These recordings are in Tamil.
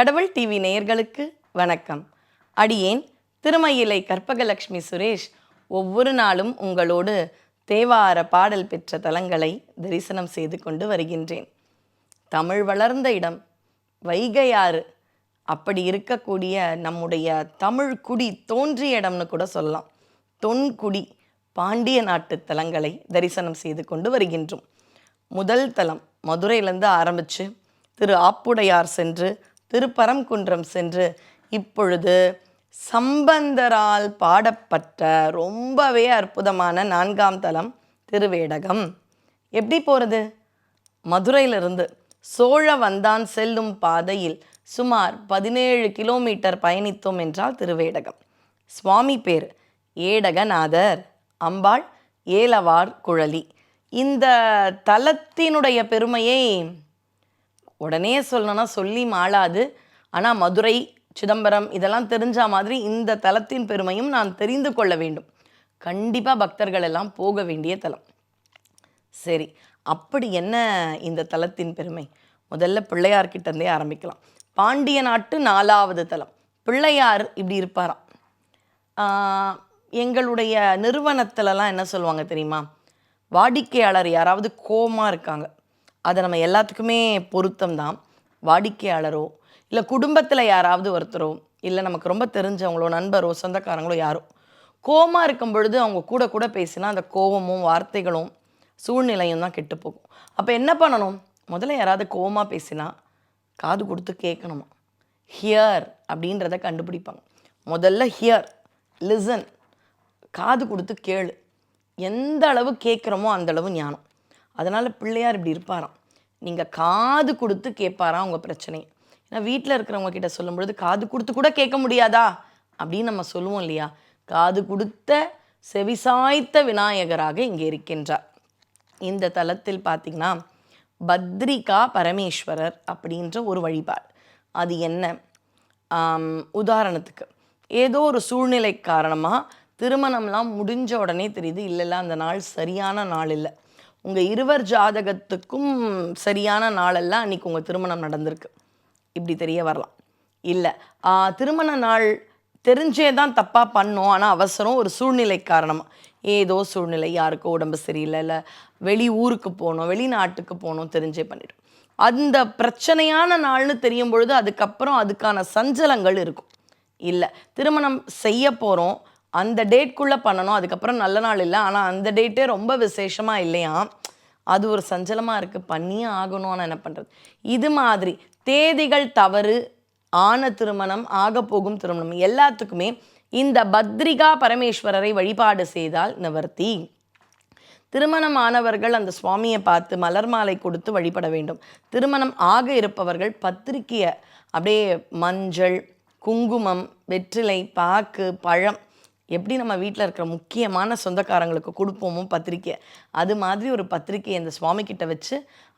கடவுள் டிவி நேயர்களுக்கு வணக்கம். அடியேன் திருமயிலை கற்பகலட்சுமி சுரேஷ் ஒவ்வொரு நாளும் உங்களோடு தேவார பாடல் பெற்ற தலங்களை தரிசனம் செய்து கொண்டு வருகின்றேன். தமிழ் வளர்ந்த இடம் வைகையாறு அப்படி இருக்கக்கூடிய நம்முடைய தமிழ் குடி தோன்றிய இடம்னு கூட சொல்லலாம். தொன்குடி பாண்டிய நாட்டு தலங்களை தரிசனம் செய்து கொண்டு வருகின்றோம். முதல் தலம் மதுரையிலேருந்து ஆரம்பித்து திரு ஆப்புடையார் சென்று திருப்பரங்குன்றம் சென்று இப்பொழுது சம்பந்தரால் பாடப்பட்ட ரொம்பவே அற்புதமான நான்காம் தலம் திருவேடகம். எப்படி போகிறது மதுரையிலிருந்து சோழ வந்தான் செல்லும் பாதையில் சுமார் பதினேழு கிலோமீட்டர் பயணித்தோம் என்றால் திருவேடகம். சுவாமி பேர் ஏடகநாதர் அம்பாள் ஏலவார் குழலி. இந்த தலத்தினுடைய பெருமையை உடனே சொல்லணும்னா சொல்லி மாளாது. ஆனால் மதுரை சிதம்பரம் இதெல்லாம் தெரிஞ்ச மாதிரி இந்த தலத்தின் பெருமையும் நான் தெரிந்து கொள்ள வேண்டும். கண்டிப்பாக பக்தர்கள் எல்லாம் போக வேண்டிய தலம். சரி அப்படி என்ன இந்த தலத்தின் பெருமை? முதல்ல பிள்ளையார்கிட்டருந்தே ஆரம்பிக்கலாம். பாண்டிய நாட்டு நாலாவது தலம். பிள்ளையார் இப்படி இருப்பாராம். எங்களுடைய நிறுவனத்துலலாம் என்ன சொல்லுவாங்க தெரியுமா? வாடிக்கையாளர் யாராவது கோமா இருக்காங்க. அதை நம்ம எல்லாத்துக்குமே பொருத்தம் தான் வாடிக்கையாளரோ இல்லை குடும்பத்தில் யாராவது ஒருத்தரோ இல்லை நமக்கு ரொம்ப தெரிஞ்சவங்களோ நண்பரோ சொந்தக்காரங்களோ யாரோ கோமா இருக்கும் பொழுது அவங்க கூட கூட பேசினா அந்த கோபமும் வார்த்தைகளும் சூழ்நிலையும் தான் கெட்டு போகும். அப்போ என்ன பண்ணணும்? முதல்ல யாராவது கோபமாக பேசினா காது கொடுத்து கேட்கணுமா ஹியர் அப்படின்றத கண்டுபிடிப்பாங்க. முதல்ல ஹியர் லிசன் காது கொடுத்து கேளு. எந்த அளவு கேட்குறோமோ அந்த அளவு ஞானம். அதனால் பிள்ளையார் இப்படி இருப்பாராம். நீங்கள் காது கொடுத்து கேட்பாராம் உங்கள் பிரச்சனையை ஏன்னா வீட்டில் இருக்கிறவங்க கிட்ட சொல்லும்பொழுது காது கொடுத்து கூட கேட்க முடியாதா? அப்படின்னு நம்ம சொல்லுவோம் இல்லையா? காது கொடுத்த செவிசாய்த்த விநாயகராக இங்கே இருக்கின்றார். இந்த தலத்தில் பார்த்திங்கன்னா பத்ரிகா பரமேஸ்வரர் அப்படின்ற ஒரு வழிபாடு. அது என்ன? உதாரணத்துக்கு ஏதோ ஒரு சூழ்நிலை காரணமாக திருமணம்லாம் முடிஞ்ச உடனே தெரியுது இல்லைல்ல அந்த நாள் சரியான நாள் இல்லை. உங்கள் இருவர் ஜாதகத்துக்கும் சரியான நாளெல்லாம் அன்றைக்கி உங்கள் திருமணம் நடந்திருக்கு. இப்படி தெரிய வரலாம். இல்லை திருமண நாள் தெரிஞ்சே தான் தப்பாக பண்ணோம். ஆனால் அவசரம் ஒரு சூழ்நிலை காரணமாக ஏதோ சூழ்நிலை யாருக்கோ உடம்பு சரியில்லை இல்லை வெளி ஊருக்கு போகணும் வெளிநாட்டுக்கு போகணும் தெரிஞ்சே பண்ணிட்டோம். அந்த பிரச்சனையான நாள்னு தெரியும் பொழுது அதுக்கப்புறம் அதுக்கான சஞ்சலங்கள் இருக்கும். இல்லை திருமணம் செய்ய போகிறோம் அந்த டேட்குள்ளே பண்ணணும். அதுக்கப்புறம் நல்ல நாள் இல்லை. ஆனால் அந்த டேட்டே ரொம்ப விசேஷமாக இல்லையா? அது ஒரு சஞ்சலமாக இருக்குது பண்ணியே ஆகணும். ஆனால் என்ன பண்ணுறது இது மாதிரி தேதிகள் தவறு ஆன திருமணம் ஆக போகும் திருமணம் எல்லாத்துக்குமே இந்த பத்ரிகா பரமேஸ்வரரை வழிபாடு செய்தால் நிவர்த்தி. திருமணமானவர்கள் அந்த சுவாமியை பார்த்து மலர் மாலை கொடுத்து வழிபட வேண்டும். திருமணம் ஆக இருப்பவர்கள் பத்திரிக்கையை அப்படியே மஞ்சள் குங்குமம் வெற்றிலை பாக்கு பழம் எப்படி நம்ம வீட்டில் இருக்கிற முக்கியமான சொந்தக்காரங்களுக்கு கொடுப்போமோ பத்திரிக்கை. அது மாதிரி ஒரு பத்திரிக்கையை இந்த சுவாமிக்கிட்ட வச்சு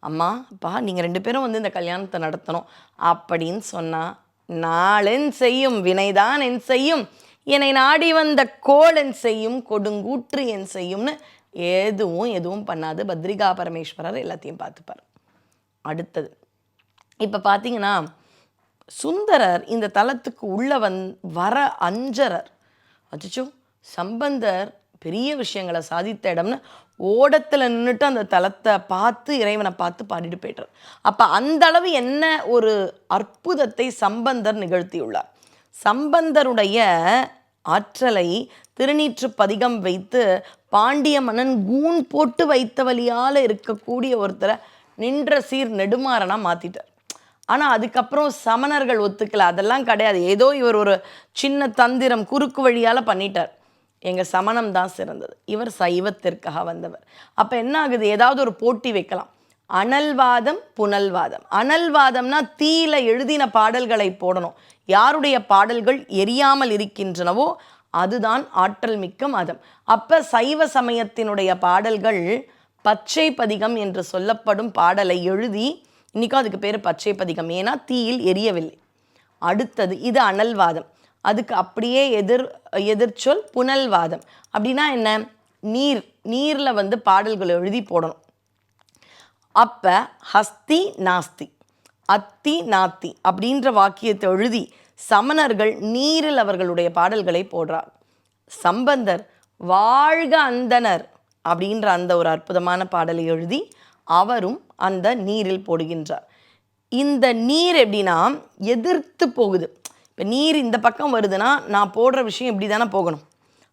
அம்மா அப்பா நீங்கள் ரெண்டு பேரும் வந்து இந்த கல்யாணத்தை நடத்தணும். அப்படின்னு சொன்னால் நாளென் செய்யும் வினைதான் என் செய்யும். என்னை நாடி வந்த கோள் என் செய்யும் கொடுங்கூற்று என் செய்யும்னு எதுவும் எதுவும் பண்ணாது. பத்ரிகா பரமேஸ்வரர் எல்லாத்தையும் பார்த்துப்பார். அடுத்தது இப்போ பார்த்தீங்கன்னா சுந்தரர் இந்த தலத்துக்கு உள்ள வந் வர அஞ்சரர் அச்சோ சம்பந்தர் பெரிய விஷயங்களை சாதித்த இடம்னு ஓடத்தில் நின்றுட்டு அந்த தலத்தை பார்த்து இறைவனை பார்த்து பாடிட்டு போயிட்டார். அப்போ அந்த அளவு என்ன ஒரு அற்புதத்தை சம்பந்தர் நிகழ்த்தியுள்ளார். சம்பந்தருடைய ஆற்றலை திருநீற்று பதிகம் வைத்து பாண்டிய மன்னன் கூண் போட்டு வைத்த வழியால் இருக்கக்கூடிய ஒருத்தரை நின்ற சீர் நெடுமாறனாக மாற்றிட்டார் ஆனால் அதுக்கப்புறம் சமணர்கள் ஒத்துக்கல. அதெல்லாம் கிடையாது. ஏதோ இவர் ஒரு சின்ன தந்திரம் குறுக்கு வழியால் பண்ணிட்டார். எங்கள் சமணம் தான் சிறந்தது. இவர் சைவத்திற்காக வந்தவர். அப்போ என்ன ஆகுது? ஏதாவது ஒரு போட்டி வைக்கலாம். அனல்வாதம் புனல்வாதம். அனல்வாதம்னா தீயில எழுதின பாடல்களை போடணும். யாருடைய பாடல்கள் எரியாமல் இருக்கின்றனவோ அதுதான் ஆற்றல் மிக்க மதம். அப்போ சைவ சமயத்தினுடைய பாடல்கள் பச்சை பதிகம் என்று சொல்லப்படும் பாடலை எழுதி இன்னைக்கும் அதுக்கு பேர் பச்சை பதிகம் ஏன்னா தீயில் எரியவில்லை. அடுத்தது இது அனல்வாதம். அதுக்கு அப்படியே எதிர் எதிர்ச்சொல் புனல்வாதம். அப்படின்னா என்ன? நீர் நீரில் வந்து பாடல்கள் எழுதி போடணும். அப்போ ஹஸ்தி நாஸ்தி அத்தி நாத்தி அப்படின்ற வாக்கியத்தை எழுதி சமணர்கள் நீரில் அவர்களுடைய பாடல்களை போடுறார். சம்பந்தர் வாழ்க அந்தனர் அப்படின்ற அந்த ஒரு அற்புதமான பாடலை எழுதி அவரும் அந்த நீரில் போடுகின்றார். இந்த நீர் எப்படின்னா எதிர்த்து போகுது. இப்போ நீர் இந்த பக்கம் வருதுன்னா நான் போடுற விஷயம் இப்படி தானே போகணும்.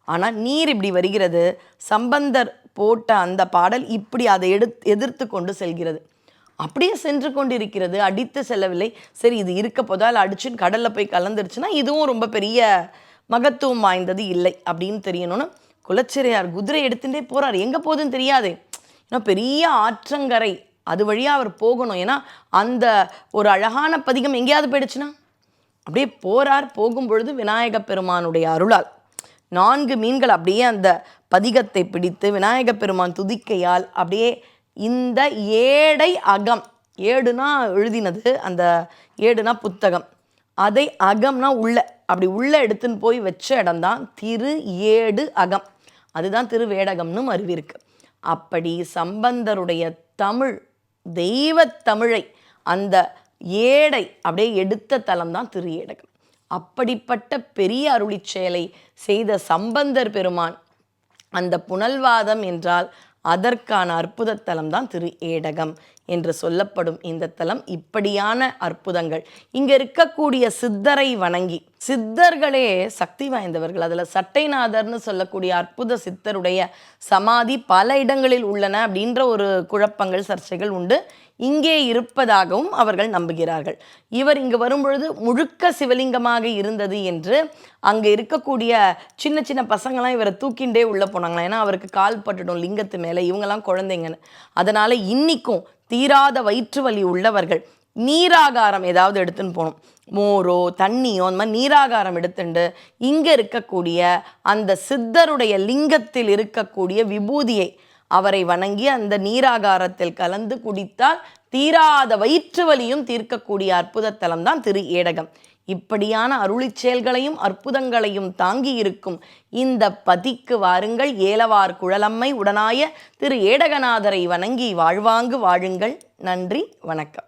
ஆனால் நீர் இப்படி வருகிறது சம்பந்தர் போட்ட அந்த பாடல் இப்படி அதை எடுத்து எதிர்த்து கொண்டு செல்கிறது. அப்படியே சென்று கொண்டு இருக்கிறது அடித்து செல்லவில்லை. சரி இது இருக்க போதால் அடிச்சுன்னு கடலில் போய் கலந்துருச்சுன்னா இதுவும் ரொம்ப பெரிய மகத்துவம் வாய்ந்தது இல்லை அப்படின்னு தெரியணும்னு குலச்சிறையார் குதிரை எடுத்துகிட்டே போகிறார் எங்கே போகுதுன்னு தெரியாது. ஏன்னா பெரிய ஆற்றங்கரை. அது வழியாக அவர் போகணும். ஏன்னா அந்த ஒரு அழகான பதிகம் எங்கேயாவது போயிடுச்சுன்னா அப்படியே போறார். போகும்பொழுது விநாயக பெருமானுடைய அருளால். நான்கு மீன்கள் அப்படியே அந்த பதிகத்தை பிடித்து விநாயக பெருமான் துதிக்கையால் அப்படியே இந்த ஏடை அகம் ஏடுனா எழுதினது அந்த ஏடுனா புத்தகம். அதை அகம்னா உள்ள அப்படி உள்ள எடுத்துன்னு போய் வச்ச இடம்தான் திரு ஏடு அகம். அதுதான் திருவேடகம்னு அறிவிருக்கு. அப்படி சம்பந்தருடைய தமிழ் தெய்வத்தமிழை அந்த ஏடை அப்படியே எடுத்த தலம் தான் திரு ஏடகம் அப்படிப்பட்ட பெரிய அருளி செயலை செய்த சம்பந்தர் பெருமான் அந்த புனல்வாதம் என்றால் அதற்கான அற்புத தலம் தான் திரு ஏடகம் என்று சொல்லப்படும் இந்த தலம் இப்படியான அற்புதங்கள். இங்கே இருக்கக்கூடிய சித்தரை வணங்கி சித்தர்களே சக்தி வாய்ந்தவர்கள். அதில் சட்டைநாதர்னு சொல்லக்கூடிய அற்புத சித்தருடைய சமாதி பல இடங்களில் உள்ளன அப்படின்ற ஒரு குழப்பங்கள் சர்ச்சைகள் உண்டு. இங்கே இருப்பதாகவும் அவர்கள் நம்புகிறார்கள். இவர் இங்கு வரும்பொழுது முழுக்க சிவலிங்கமாக இருந்தது என்று அங்கே இருக்கக்கூடிய சின்ன சின்ன பசங்களாம் இவரை தூக்கிண்டே உள்ளே போனாங்களாம். ஏன்னா அவருக்கு கால் பட்டுடும் லிங்கத்து மேலே. இவங்கெல்லாம் குழந்தைங்கன்னு. அதனால் இன்னிக்கும் தீராத வயிற்று வலி உள்ளவர்கள். நீராகாரம் ஏதாவது எடுத்துன்னு போகணும். மோரோ தண்ணியோ அந்த மாதிரி நீராகாரம் எடுத்துண்டு இங்கே இருக்கக்கூடிய அந்த சித்தருடைய லிங்கத்தில் இருக்கக்கூடிய விபூதியை அவரை வணங்கி அந்த நீராகாரத்தில் கலந்து குடித்தால் தீராத வயிற்று வலியும் தீர்க்கக்கூடிய அற்புதத்தலம் தான் திரு ஏடகம். இப்படியான அருளிச் செயல்களையும் அற்புதங்களையும் தாங்கி இருக்கும் இந்த பதிக்கு வாருங்கள். ஏலவார் குழலம்மை உடனாய திரு ஏடகநாதரை வணங்கி வாழ்வாங்கு வாழுங்கள். நன்றி வணக்கம்.